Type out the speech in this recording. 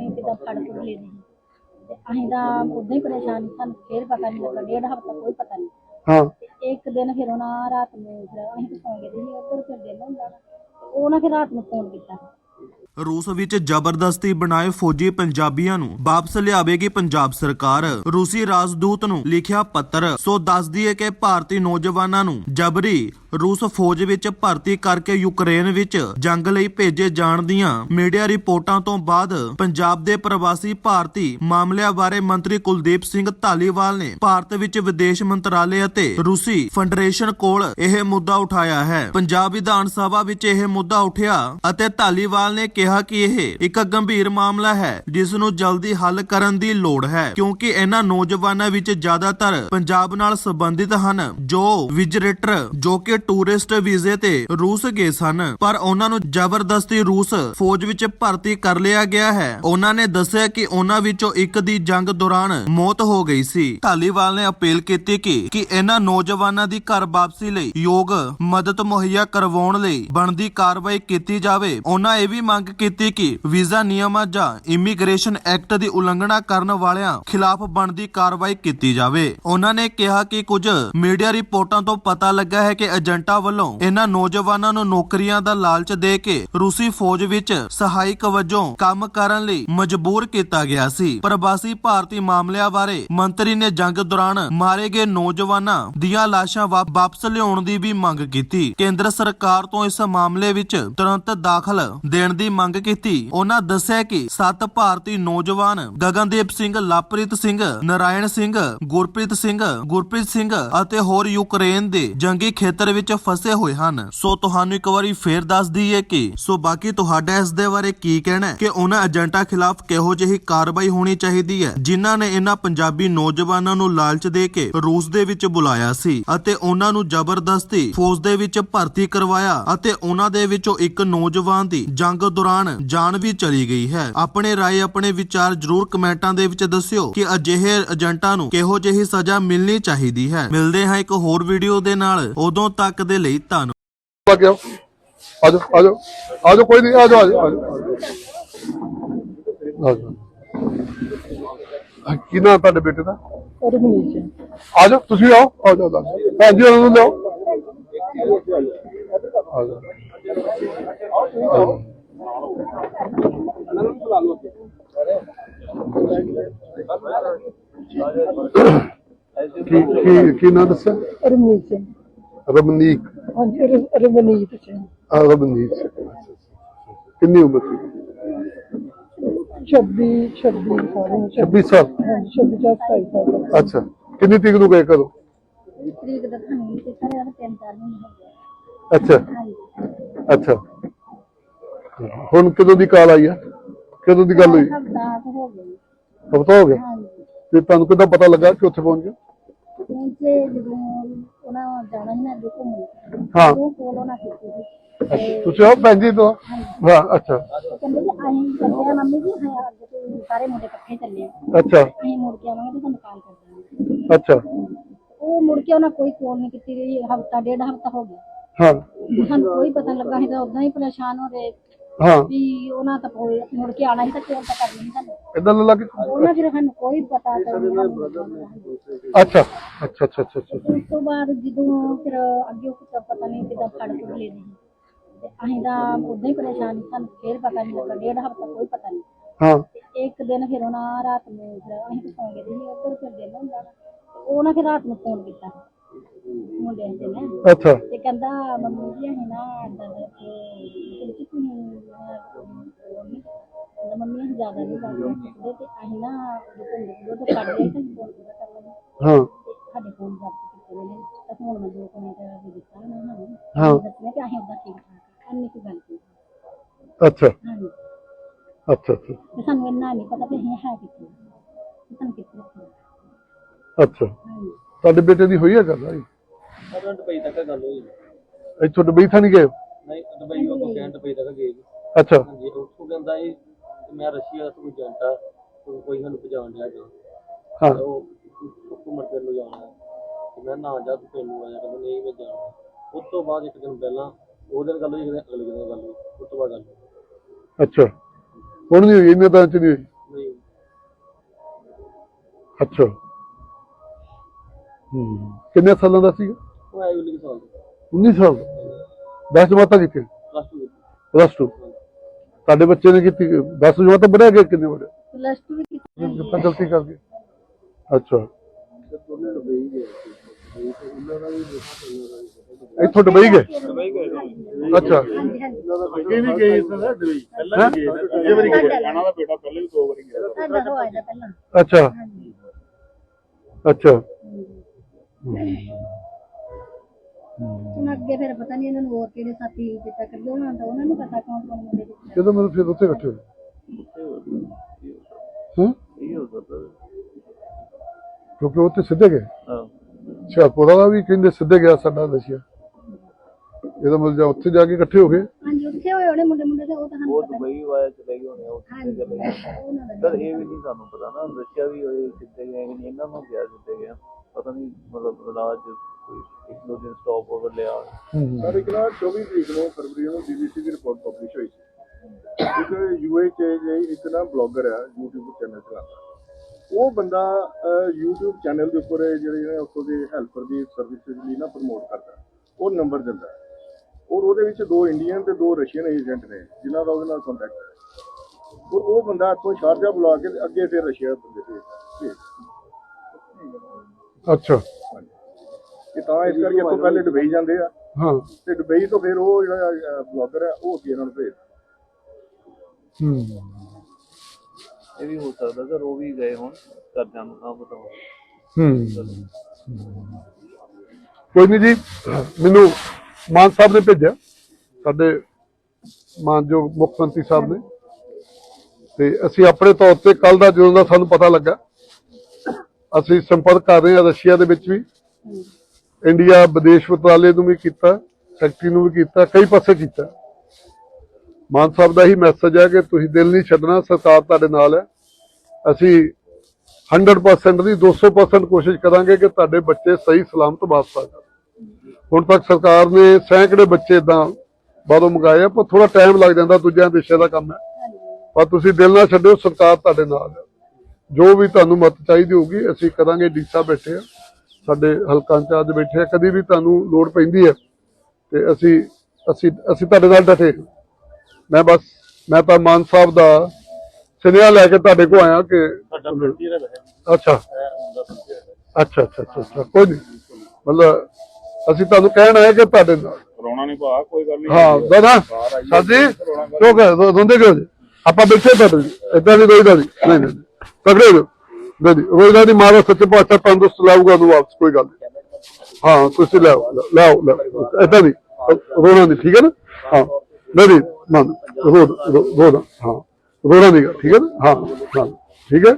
ਨਹੀਂ ਕਿਦਾਂ ਫੜ ਫੁੜ ਲੈਣੀ ਤੇ ਅਸੀਂ ਤਾਂ ਉਦਾਂ ਹੀ ਪਰੇਸ਼ਾਨ ਸੀ, ਸਾਨੂੰ ਫੇਰ ਪਤਾ ਨਹੀਂ ਲੱਗਾ ਡੇਢ ਹਫ਼ਤਾ ਕੋਈ ਪਤਾ ਨਹੀਂ। ਹਾਂ। ਤੇ ਇੱਕ ਦਿਨ ਫਿਰ ਉਹਨਾਂ ਰਾਤ ਨੂੰ ਫਿਰ ਅਸੀਂ ਤਾਂ ਸੌਂ ਗਏ ਸੀ ਉੱਧਰ ਫਿਰ ਦਿਨ ਹੁੰਦਾ ਵਾ। ਤੇ ਉਹਨਾਂ ਫਿਰ ਰਾਤ ਨੂੰ ਫੋਨ ਕੀਤਾ। ਰੂਸ ਵਿੱਚ ਜ਼ਬਰਦਸਤੀ ਬਣਾਏ ਫੌਜੀ ਪੰਜਾਬੀਆਂ ਨੂੰ ਵਾਪਸ ਲਿਆਵੇਗੀ ਪੰਜਾਬ ਸਰਕਾਰ। ਰੂਸੀ ਰਾਜਦੂਤ ਨੂੰ ਲਿਖਿਆ ਪੱਤਰ ਸੋ ਦੱਸ ਦਈਏ ਕਿ ਭਾਰਤੀ ਨੌਜਵਾਨਾਂ ਨੂੰ ਜਬਰੀ ਰੂਸ ਫੌਜ ਵਿੱਚ ਭਰਤੀ ਕਰਕੇ ਯੂਕਰੇਨ ਵਿੱਚ ਜੰਗ ਲਈ ਭੇਜੇ ਜਾਣ ਦੀਆਂ ਮੀਡੀਆ ਰਿਪੋਰਟਾਂ ਤੋਂ ਬਾਅਦ ਪੰਜਾਬ ਦੇ ਪ੍ਰਵਾਸੀ ਭਾਰਤੀ ਮਾਮਲਿਆਂ ਬਾਰੇ ਮੰਤਰੀ ਕੁਲਦੀਪ ਸਿੰਘ ਧਾਲੀਵਾਲ ਨੇ ਭਾਰਤ ਵਿੱਚ ਵਿਦੇਸ਼ ਮੰਤਰਾਲੇ ਅਤੇ ਰੂਸੀ ਫੈਡਰੇਸ਼ਨ ਕੋਲ ਇਹ ਮੁੱਦਾ ਉਠਾਇਆ ਹੈ। ਪੰਜਾਬ ਵਿਧਾਨ ਸਭਾ ਵਿੱਚ ਇਹ ਮੁੱਦਾ ਉੱਠਿਆ ਅਤੇ ਧਾਲੀਵਾਲ ਨੇ ਕਿਹਾ ਕਿ ਇਹ ਇੱਕ ਗੰਭੀਰ ਮਾਮਲਾ ਹੈ, ਜਿਸ ਨੂੰ ਜਲਦੀ ਹੱਲ ਕਰਨ ਦੀ ਲੋੜ ਹੈ, ਕਿਉਂਕਿ ਇਹਨਾਂ ਨੌਜਵਾਨਾਂ ਵਿੱਚ ਜ਼ਿਆਦਾਤਰ ਪੰਜਾਬ ਨਾਲ ਸੰਬੰਧਿਤ ਹਨ, ਜੋ ਵਿਜਰੇਟਰ, ਜੋ ਕਿ ਟੂਰਿਸਟ ਵੀਜ਼ੇ ਤੇ ਰੂਸ ਗਏ ਸਨ, ਪਰ ਉਹਨਾਂ ਨੂੰ ਜ਼ਬਰਦਸਤੀ ਰੂਸ ਫੌਜ ਵਿੱਚ ਭਰਤੀ ਕਰ ਲਿਆ ਗਿਆ ਹੈ। ਉਹਨਾਂ ਨੇ ਦੱਸਿਆ ਕਿ ਉਹਨਾਂ ਵਿੱਚੋਂ ਇੱਕ ਦੀ ਜੰਗ ਦੌਰਾਨ ਮੌਤ ਹੋ ਗਈ ਸੀ। ਢਾਲੀਵਾਲ ਨੇ ਅਪੀਲ ਕੀਤੀ ਕਿ ਕਿ ਇਹਨਾਂ ਨੌਜਵਾਨਾਂ ਦੀ ਘਰ ਵਾਪਸੀ ਲਈ ਯੋਗ ਮਦਦ ਮੁਹੱਈਆ ਕਰਵਾਉਣ ਲਈ ਬਣਦੀ ਕਾਰਵਾਈ ਕੀਤੀ ਜਾਵੇ। ਉਹਨਾਂ ਇਹ ਵੀ ਮੰਗ ਕੀਤੀ ਕਿ ਵੀਜ਼ਾ ਨਿਯਮਾਂ ਜਾਂ ਇਮੀਗ੍ਰੇਸ਼ਨ ਐਕਟ ਦੀ ਉਲੰਘਣਾ ਕਰਨ ਵਾਲਿਆਂ ਖਿਲਾਫ ਬਣਦੀ ਕਾਰਵਾਈ ਕੀਤੀ ਜਾਵੇ। ਉਹਨਾਂ ਨੇ ਕਿਹਾ ਕਿ ਕੁਝ ਮੀਡੀਆ ਰਿਪੋਰਟਾਂ ਤੋਂ ਪਤਾ ਲੱਗਾ ਹੈ ਕਿ ਏਜੰਟਾਂ ਵੱਲੋਂ ਇਹਨਾਂ ਨੌਜਵਾਨਾਂ ਨੂੰ ਨੌਕਰੀਆਂ ਦਾ ਲਾਲਚ ਦੇ ਕੇ ਰੂਸੀ ਫੌਜ ਵਿੱਚ ਸਹਾਇਕ ਵਜੋਂ ਕੰਮ ਕਰਨ ਲਈ ਮਜਬੂਰ ਕੀਤਾ ਗਿਆ ਸੀ। ਪ੍ਰਵਾਸੀ ਭਾਰਤੀ ਮਾਮਲਿਆਂ ਬਾਰੇ ਮੰਤਰੀ ਨੇ ਜੰਗ ਦੌਰਾਨ ਮਾਰੇ ਗਏ ਨੌਜਵਾਨਾਂ ਦੀਆਂ ਲਾਸ਼ਾਂ ਵਾਪਸ ਲਿਆਉਣ ਦੀ ਵੀ ਮੰਗ ਕੀਤੀ। ਕੇਂਦਰ ਸਰਕਾਰ ਤੋਂ ਇਸ ਮਾਮਲੇ ਵਿੱਚ ਤੁਰੰਤ ਦਾਖਲ ਦੇਣ ਦੀ ਮੰਗ ਕੀਤੀ। ਉਹਨਾਂ ਦੱਸਿਆ ਕਿ ਸੱਤ ਭਾਰਤੀ ਨੌਜਵਾਨ ਗਗਨਦੀਪ ਸਿੰਘ, ਲਵਪ੍ਰੀਤ ਸਿੰਘ, ਨਾਰਾਇਣ ਸਿੰਘ, ਗੁਰਪ੍ਰੀਤ ਸਿੰਘ ਗੁਰਪ੍ਰੀਤ ਸਿੰਘ ਅਤੇ ਹੋਰ ਯੂਕਰੇਨ ਦੇ ਜੰਗੀ ਖੇਤਰ ਵਿੱਚ ਫਸੇ ਹੋਏ ਹਨ। ਸੋ ਤੁਹਾਨੂੰ ਇੱਕ ਵਾਰੀ ਫੇਰ ਦੱਸ ਦਈਏ ਕਿ ਸੋ ਬਾਕੀ ਤੁਹਾਡਾ ਇਸ ਦੇ ਬਾਰੇ ਕੀ ਕਹਿਣਾ ਹੈ ਕਿ ਉਹਨਾਂ ਏਜੰਟਾਂ ਖਿਲਾਫ ਕਿਹੋ ਜਿਹੀ ਕਾਰਵਾਈ ਹੋਣੀ ਚਾਹੀਦੀ ਹੈ, ਜਿਨ੍ਹਾਂ ਨੇ ਇਹਨਾਂ ਪੰਜਾਬੀ ਨੌਜਵਾਨਾਂ ਨੂੰ ਲਾਲਚ ਦੇ ਕੇ ਰੂਸ ਦੇ ਵਿੱਚ ਬੁਲਾਇਆ ਸੀ ਅਤੇ ਉਹਨਾਂ ਨੂੰ ਜ਼ਬਰਦਸਤੀ ਫੌਜ ਦੇ ਵਿੱਚ ਭਰਤੀ ਕਰਵਾਇਆ ਅਤੇ ਉਹਨਾਂ ਦੇ ਵਿੱਚੋਂ ਇੱਕ ਨੌਜਵਾਨ ਦੀ ਜੰਗ ਦੌਰਾਨ ਜਾਨ ਵੀ ਚਲੀ ਗਈ ਹੈ। ਆਪਣੇ ਰਾਏ, ਆਪਣੇ ਵਿਚਾਰ ਜਰੂਰ ਕਮੈਂਟਾਂ ਦੇ ਵਿੱਚ ਦੱਸਿਓ ਕਿ ਅਜਿਹੇ ਏਜੰਟਾਂ ਨੂੰ ਕਿਹੋ ਜਿਹੀ ਸਜ਼ਾ ਮਿਲਣੀ ਚਾਹੀਦੀ ਹੈ। ਮਿਲਦੇ ਹਾਂ ਇੱਕ ਹੋਰ ਵੀਡੀਓ ਦੇ ਨਾਲ। ਉਦੋਂ ਤੱਕ ਦੇ ਲਈ ਧੰਨਵਾਦ ਲੱਗ ਗਿਆ ਆ ਜਾਓ ਆ ਜਾਓ ਆ ਜਾਓ ਕੋਈ ਨਹੀਂ ਆ ਜਾਓ ਆ ਜਾਓ, ਆ ਜਾਓ ਆ ਜਾਓ ਆ ਕੀ ਨਾਮ ਤੁਹਾਡੇ ਬੇਟੇ ਦਾ? ਰਮਨੀਤ ਆ ਜਾਓ ਤੁਸੀਂ ਆਓ। ਆ ਜਾਓ ਦੱਸ ਭੈਣ ਜੀ ਉਹਨਾਂ ਨੂੰ ਲਿਆਓ। ਕੀ ਕੀ ਕੀ ਨਾਮ ਦੱਸਿਆ? ਰਮਨੀਤ ਸਿੰਘ ਰਮਨੀਕ ਹਾਂਜੀ ਰਮਨੀਤ ਸਿੰਘ। ਆ ਰਮਨੀਕ ਸਿੰਘ। ਕਿੰਨੀ ਉਮਰ ਸੀ? 26 26 ਸਾਲ 26 ਸਾਲ। 26 ਜਾਂ 27 ਸਾਲ ਅੱਛਾ। ਕਿੰਨੀ ਤਰੀਕ ਨੂੰ ਗਏ ਕਦੋਂ ਤਰੀਕ ਦੱਸਣੀ ਤੇ ਸਾਰੇ ਦਾ ਤਿੰਨ ਚਾਰ ਮਹੀਨੇ ਹੋ ਗਏ। ਅੱਛਾ। ਹਾਂਜੀ ਅੱਛਾ। ਹੁਣ ਕਦੋਂ ਦੀ ਕਾਲ ਆਈ ਆ? ਕਦੋਂ ਦੀ ਗੱਲ ਹੋਈ? ਹਫਤਾ ਕੁ ਹੋ ਗਈ ਹਫਤਾ ਹੋ ਗਿਆ? ਹਾਂਜੀ। ਤੇ ਤੁਹਾਨੂੰ ਕਿੱਦਾਂ ਪਤਾ ਲੱਗਾ ਕਿ ਉੱਥੇ ਪਹੁੰਚ ਗਏ? ਜਦੋਂ ਜਾਣਾ ਸੀ ਨਾ ਅੱਗੇ ਘੁੰਮਣ। ਹਾਂ। ਉਹ ਕੋਲ ਉਹਨਾਂ ਕੀਤੀ ਸੀ। ਅੱਛਾ, ਤੁਸੀਂ ਆਓ ਭੈਣ ਜੀ ਤੋਂ? ਹਾਂ ਅੱਛਾ। ਉਹ ਕਹਿੰਦੇ ਕਿ ਅਸੀਂ ਚੱਲੇ ਆ ਮੰਮੀ ਜੀ ਹਾਂ ਅੱਜ ਤੇ ਸਾਰੇ ਮੁੰਡੇ ਇਕੱਠੇ ਚੱਲੇ ਆ ਅੱਛਾ। ਅਸੀਂ ਮੁੜ ਕੇ ਆਵਾਂਗੇ ਤੇ ਤੁਹਾਨੂੰ ਕਾਲ ਕਰ ਦਾਂਗੇ। ਅੱਛਾ। ਉਹ ਮੁੜ ਕੇ ਉਹਨਾਂ ਕੋਈ ਕੋਲ ਨਹੀਂ ਕੀਤੀ ਰਹੀ ਹਫਤਾ ਡੇਢ ਹਫਤਾ ਹੋ ਗਿਆ। ਹਾਂ। ਸਾਨੂੰ ਕੋਈ ਪਤਾ ਲੱਗਾ ਸੀ ਤਾਂ ਉਦਾਂ ਹੀ ਪਰੇਸ਼ਾਨ ਹੋ ਰਹੇ। ਹਾਂ। ਵੀ ਉਹਨਾਂ ਤਾਂ ਕੋਈ ਮੁੜ ਕੇ ਆਣਾ ਸੀ ਤਾਂ ਕੋਲ ਤਾਂ ਕਰਨੀ ਸੀ ਸਾਨੂੰ। ਇਦਾਂ ਲੱਗਾ। ਕਿ ਉਹਨਾਂ ਫਿਰ ਸਾਨੂੰ ਕੋਈ ਪਤਾ ਤਾਂ ਨਹੀਂ। ਲੱਗਾ। ਅੱਛਾ ਅੱਛਾ ਅੱਛਾ ਅੱਛਾ ਅੱਛਾ। ਉਸ ਤੋਂ ਬਾਅਦ ਜਦੋਂ ਫਿਰ ਅੱਗੇ ਉਹ ਕੁਛ ਪਤਾ ਨਹੀਂ ਕਿਦਾਂ ਫੜ ਫੁੜ ਲੈਣੀ ਤੇ ਅਸੀਂ ਤਾਂ ਉਦਾਂ ਹੀ ਪਰੇਸ਼ਾਨ ਸੀ, ਸਾਨੂੰ ਫੇਰ ਪਤਾ ਨਹੀਂ ਲੱਗਾ ਡੇਢ ਹਫਤਾ ਕੋਈ ਪਤਾ ਨਹੀਂ। ਹਾਂ। ਤੇ ਇੱਕ ਦਿਨ ਫਿਰ ਉਹਨਾਂ ਰਾਤ ਨੂੰ ਫਿਰ ਅਸੀਂ ਤਾਂ ਸੌਂ ਗਏ ਸੀ ਉੱਧਰ ਫਿਰ ਦਿਨ ਹੁੰਦਾ ਵਾ। ਤੇ ਉਹਨਾਂ ਫਿਰ ਰਾਤ ਨੂੰ ਫੋਨ ਕੀਤਾ। ਮੁੰਡੇ ਦੇ ਨੇ ਅੱਛਾ। ਤੇ ਕਹਿੰਦਾ ਮੰਮੀ ਜ਼ਿਆਦਾ ਨਹੀਂ ਗੱਲ ਕਰਦੇ ਤੇ ਅਸੀਂ ਨਾ ਜਦੋਂ ਤੋਂ ਕੱਢ ਲਿਆ ਤਾਂ ਫੋਨ ਪੂਰਾ ਕਰ ਲਿਆ ਹਾਂ। ਤੇ ਸਾਡੇ ਫੋਨ ਜ਼ਬਤ ਕੀਤੇ ਨੇ। ਤਾਂ ਹੁਣ ਮੈਂ ਦੋ ਮਿੰਟ ਵੀ ਦਿੱਤਾ ਨੂੰ। ਹਾਂ। ਦੱਸਣਾ ਕਿ ਅਸੀਂ ਉਹਦਾ ਠੀਕ ਠਾਕ ਅੰਨੀ ਕੀ ਗੱਲ ਕੀਤੀ ਅੱਛਾ। ਹਾਂਜੀ। ਅੱਛਾ ਅੱਛਾ। ਤੇ ਸਾਨੂੰ ਇੰਨਾ ਨਹੀਂ ਪਤਾ ਕਿ ਅਸੀਂ ਹੈ ਕਿੱਥੇ। ਤੇ ਸਾਨੂੰ ਕਿੱਥੇ ਰੱਖਣਾ। ਅੱਛਾ। ਹਾਂਜੀ। ਤੁਹਾਡੇ ਬੇਟੇ ਦੀ ਹੋਈ ਹੈ ਗੱਲ ਆਈ? ਉਹਨਾਂ ਦੁਬਈ ਤੱਕ ਗੱਲ ਹੋਈ। ਇੱਥੋਂ ਡੁਬਈ ਥਾਂ ਨਹੀਂ ਗਏ? ਨਹੀਂ ਦੁਬਈ ਉਹ ਕਹਿਣ ਦੁਬਈ ਤੱਕ ਗਏ ਜੀ। ਅੱਛਾ। ਹਾਂਜੀ ਉੱਥੋਂ ਕਹਿੰਦਾ ਇਹ ਕਿ ਮੈਂ ਰਸ਼ੀਆ ਦਾ ਕੋਈ ਏਜੰਟ ਆ ਤੂੰ ਕੋਈ ਸਾਨੂੰ ਪਹੁੰਚਾਉਣ ਡਿਆ ਜਾ ਹਾਂ। ਤੇ ਉਹ ਘੁੰਮਣ ਫਿਰਨ ਨੂੰ ਜਾਣਾ ਤੇ ਮੈਂ ਨਾ ਜਾ ਤੂੰ ਤੈਨੂੰ ਆ ਜਾ ਕਹਿੰਦਾ ਨਹੀਂ ਮੈਂ ਜਾਣਾ। ਉਸ ਤੋਂ ਬਾਅਦ ਇੱਕ ਦਿਨ ਪਹਿਲਾਂ ਉਹ ਦਿਨ ਗੱਲ ਹੋਈ ਇੱਕ ਦਿਨ ਅਗਲੇ ਦਿਨ ਗੱਲ ਹੋਈ ਉਸ ਤੋਂ ਬਾਅਦ ਗੱਲ ਹੋਈ। ਅੱਛਾ। ਹੁਣ ਨਹੀਂ ਹੋਈ ਇੰਨੇ ਤਾਂ ਚ ਨਹੀਂ ਹੋਈ? ਨਹੀਂ ਅੱਛਾ। ਹੂੰ ਕਿੰਨੇ ਸਾਲਾਂ ਦਾ ਸੀਗਾ? ਉਹ ਆਈ ਉਲੀ ਸਾਲ ਦਾ। 19 ਸਾਲ ਦਾ। 10 ਜਮਾਤਾਂ ਕੀਤੀ ਪਲੱਸ 2 ਵਿੱਚ। ਪਲੱਸ 2 ਤੁਹਾਡੇ ਬੱਚੇ ਨੇ ਕੀਤੀ 10 ਜਮਾਤਾਂ ਪੜਿਆ ਗਿਆ ਕਿੰਨੇ ਵੜੇ ਪਲੱਸ 2 ਵੀ ਕੀਤੀ ਗਲਤੀ ਕਰ ਗਏ? ਅੱਛਾ। ਇੱਥੋਂ ਦੁਬਈ ਗਏ? ਅੱਛਾ। ਹਾਂਜੀ ਹਾਂਜੀ ਅੱਗੇ ਵੀ ਗਏ ਸਰ ਦੁਬਈ ਪਹਿਲਾਂ ਵੀ ਗਏ ਸਰ ਦੂਜੇ ਵਾਰੀ ਗਏ ਖਾਣਾ ਦਾ ਬੇਟਾ ਪਹਿਲੇ ਵੀ ਦੋ ਵਾਰੀ ਗਿਆ ਸਾਡਾ ਹੋ ਆਇਆ ਪਹਿਲਾਂ। ਅੱਛਾ। ਅੱਛਾ। ਹੁਣ ਅੱਗੇ ਫਿਰ ਪਤਾ ਨਹੀਂ ਇਹਨਾਂ ਨੂੰ ਹੋਰ ਕਿਹੜੇ ਸਾਥੀ ਜਿੱਤਾ ਕਰਦੇ ਉਹਨਾਂ ਦਾ ਉਹਨਾਂ ਨੂੰ ਪਤਾ ਕੌਣ ਕੌਣ ਮੁੰਡੇ ਦੇ ਕਿਦੋਂ ਮੈਨੂੰ ਫਿਰ ਉੱਥੇ ਇਕੱਠੇ ਹੋਏ ਹਾਂ ਇਹ ਹੋ ਸਕਦਾ ਕਿਉਂਕਿ ਉੱਥੇ ਸਿੱਧੇ ਗਏ। ਹਾਂ। ਹੁਸ਼ਿਆਰਪੁਰ ਵਾਲਾ ਵੀ ਕਹਿੰਦੇ ਸਿੱਧੇ ਗਿਆ ਸਾਡਾ ਦਸਿਆ ਇਹਦਾ ਮਤਲਬ ਜਾਂ ਉੱਥੇ ਜਾ ਕੇ ਇਕੱਠੇ ਹੋ ਗਏ। ਹਾਂਜੀ ਉੱਥੇ ਹੋਏ ਉਹਨੇ ਮੁੰਡੇ ਮੁੰਡੇ ਦੇ ਉਹ ਤਾਂ ਉਹ ਦੁਬਈ ਵਾਇਆ ਚਲੇ ਗਏ ਹੋਣੇ ਕਿੱਥੇ ਚਲੇ ਗਏ। ਉਹਨਾਂ ਦਾ ਸਰ ਇਹ ਵੀ ਨਹੀਂ ਸਾਨੂੰ ਪਤਾ ਨਾ ਰਸ਼ੀਆ ਵੀ ਹੋਏ ਕਿੱਥੇ ਗਏ ਕਿ ਨਹੀਂ ਇਹਨਾਂ ਨੂੰ ਗਿਆ ਕਿੱਥੇ ਗਿਆ। ਪਤਾ ਨਹੀਂ ਮਤਲਬ ਇਲਾਜ ਕੋਈ ਇੱਕ ਦੋ ਦਿਨ ਸਟਾਪ ਓਵਰ ਲਿਆ। ਸਰ ਇੱਕ ਨਾ 24 ਤਰੀਕ ਨੂੰ ਫਰਵਰੀ ਨੂੰ ਬੀਬੀਸੀ ਦੀ ਰਿਪੋਰਟ ਪਬਲਿਸ਼ ਹੋਈ ਸੀ। ਇੱਕ ਯੂਏ ਚ ਜੇ ਇੱਕ ਨਾ ਬਲੌਗਰ ਆ YouTube ਚੈਨਲ ਚਲਾਉਂਦਾ। ਉਹ ਬੰਦਾ YouTube ਚੈਨਲ ਦੇ ਉੱਪਰ ਜਿਹੜੇ ਨੇ ਉੱਥੋਂ ਦੇ ਹੈਲਪਰ ਦੀ ਸਰਵਿਸਿਜ਼ ਲਈ ਨਾ ਪ੍ਰਮੋਟ ਕਰਦਾ। ਉਹ ਨੰਬਰ ਦਿੰਦਾ। ਔਰ ਉਹਦੇ ਵਿੱਚ ਦੋ ਇੰਡੀਅਨ ਤੇ ਦੋ ਰਸ਼ੀਅਨ ਏਜੰਟ ਨੇ ਜਿਨ੍ਹਾਂ ਦਾ ਉਹਦੇ ਨਾਲ ਕੰਟੈਕਟ ਹੈ। ਔਰ ਉਹ ਬੰਦਾ ਇੱਥੋਂ ਸ਼ਾਰਜਾ ਬੁਲਾ ਕੇ ਅੱਗੇ ਫਿਰ ਰਸ਼ੀਆ ਬੰਦੇ ਭੇਜਦਾ। ਅੱਛਾ। ਇਹ ਤਾਂ ਇਸ ਕਰਕੇ ਇੱਥੋਂ ਪਹਿਲੇ ਦੁਬਈ ਜਾਂਦੇ ਆ। ਹਾਂ। ਤੇ ਦੁਬਈ ਤੋਂ ਫਿਰ ਉਹ ਜਿਹੜਾ ਬਲੌਗਰ ਹੈ ਉਹ ਅੱਗੇ ਇਹਨਾਂ ਨੂੰ ਭੇਜਦਾ ਹੂੰ। ਇਹ ਵੀ ਹੋ ਸਕਦਾ ਸਰ ਉਹ ਵੀ ਗਏ ਹੁਣ ਕਰਦਿਆਂ ਨੂੰ ਨਾ ਪਤਾ ਹੂੰ। ਕੋਈ ਨਹੀਂ ਜੀ ਮੈਨੂੰ ਮਾਨ ਸਾਹਿਬ ਨੇ ਭੇਜਿਆ। ਸਾਡੇ ਮਾਨਯੋਗ ਮੁੱਖ ਮੰਤਰੀ ਸਾਹਿਬ ਨੇ। ਤੇ ਅਸੀਂ ਆਪਣੇ ਤੌਰ ਤੇ ਕੱਲ ਦਾ ਜਦੋਂ ਦਾ ਸਾਨੂੰ ਪਤਾ ਲੱਗਾ ਅਸੀਂ ਸੰਪਰਕ ਕਰ ਰਹੇ ਹਾਂ ਰਸ਼ੀਆ ਦੇ ਵਿੱਚ ਵੀ। ਇੰਡੀਆ, ਵਿਦੇਸ਼ ਮੰਤਰਾਲੇ ਨੂੰ ਵੀ ਕੀਤਾ ਸੈਕਟਰੀ ਨੂੰ ਵੀ ਕੀਤਾ, ਕਈ ਪਾਸੇ ਕੀਤਾ। ਮਾਨ ਸਾਹਿਬ ਦਾ ਹੀ ਮੈਸੇਜ ਹੈ ਕਿ ਤੁਸੀਂ ਦਿਲ ਨਹੀਂ ਛੱਡਣਾ, ਸਰਕਾਰ ਤੁਹਾਡੇ ਨਾਲ ਹੈ। ਅਸੀਂ 100% ਦੀ 200% ਕੋਸ਼ਿਸ਼ ਕਰਾਂਗੇ ਕਿ ਤੁਹਾਡੇ ਬੱਚੇ ਸਹੀ ਸਲਾਮਤ ਵਾਪਸ ਆ ਜਾਣ। ਹੁਣ ਤੱਕ ਸਰਕਾਰ ਨੇ ਸੈਂਕੜੇ ਬੱਚੇ ਇਦਾਂ ਬਾਹਰੋਂ ਮੰਗਾਏ ਪਰ ਥੋੜਾ ਟਾਈਮ ਲੱਗ ਜਾਂਦਾ, ਦੂਜਿਆਂ ਦੇਸ਼ਾਂ ਦਾ ਕੰਮ ਹੈ। ਪਰ ਤੁਸੀਂ ਦਿਲ ਨਾ ਛੱਡਿਓ, ਸਰਕਾਰ ਤੁਹਾਡੇ ਨਾਲ ਹੈ। ਜੋ ਵੀ ਤੁਹਾਨੂੰ ਮਦਦ ਚਾਹੀਦੀ ਹੋਊਗੀ, ਅਸੀਂ ਕਰਾਂਗੇ ਡੀਸਾ ਬੈਠੇ ਆ। ਸਾਡੇ ਹਲਕਾ ਇੰਚਾਰਜ ਬੈਠੇ ਆ ਕਦੀ ਵੀ ਤੁਹਾਨੂੰ ਲੋੜ ਪੈਂਦੀ ਹੈ ਤੇ ਅਸੀਂ ਅਸੀਂ ਅਸੀਂ ਤੁਹਾਡੇ ਨਾਲ ਡਟੇ। ਮੈਂ ਬਸ ਮੈਂ ਤਾਂ ਮਾਨ ਸਾਹਿਬ ਦਾ ਸੁਨੇਹਾ ਲੈ ਕੇ ਤੁਹਾਡੇ ਕੋਲ ਆਇਆ ਕਿ ਦਾ ਅੱਛਾ। ਅੱਛਾ ਅੱਛਾ ਅੱਛਾ ਕੋਈ ਨਹੀਂ। ਮਤਲਬ ਅਸੀਂ ਤੁਹਾਨੂੰ ਕਹਿਣ ਆਏ ਕਿ ਤੁਹਾਡੇ ਨਾਲ। ਕਰੋਨਾ ਨਹੀਂ ਭਾ ਕੋਈ ਗੱਲ ਨਹੀਂ। ਹਾਂ ਦਾਦਾ ਸਾਜੀ ਕਿਉਂ ਰੋਂਦੇ ਕਿਉਂ ਆਪਾਂ ਬੈਠੇ ਤੁਹਾਡੇ ਇਦਾਂ ਦੀ ਕੋਈ ਗੱਲ ਨਹੀਂ। ਨਹੀਂ ਹੋ ਜਾਓ। ਨਹੀਂ ਨਹੀਂ ਕੋਈ ਗੱਲ ਨਹੀਂ ਮਾਰਾ ਸੱਚੇ ਪਾਤਸ਼ਾਹ ਤੰਦਰੁਸਤ ਲਾਊਗਾ ਨੂੰ ਵਾਪਸ ਕੋਈ ਗੱਲ ਨਹੀਂ। ਹਾਂ ਤੁਸੀਂ ਲਿਆਓ ਲਿਆਓ ਲਿਆਓ ਇਦਾਂ ਨਹੀਂ ਰੋਣਾ ਨਹੀਂ ਠੀਕ ਹੈ ਨਾ? ਹਾਂ ਨਹੀਂ ਨਹੀਂ ਨਾ ਰੋ ਰੋ ਹਾਂ ਰੋਣਾ ਨਹੀਂ ਗਾ, ਠੀਕ ਹੈ ਨਾ? ਹਾਂ ਹਾਂ ਠੀਕ ਹੈ?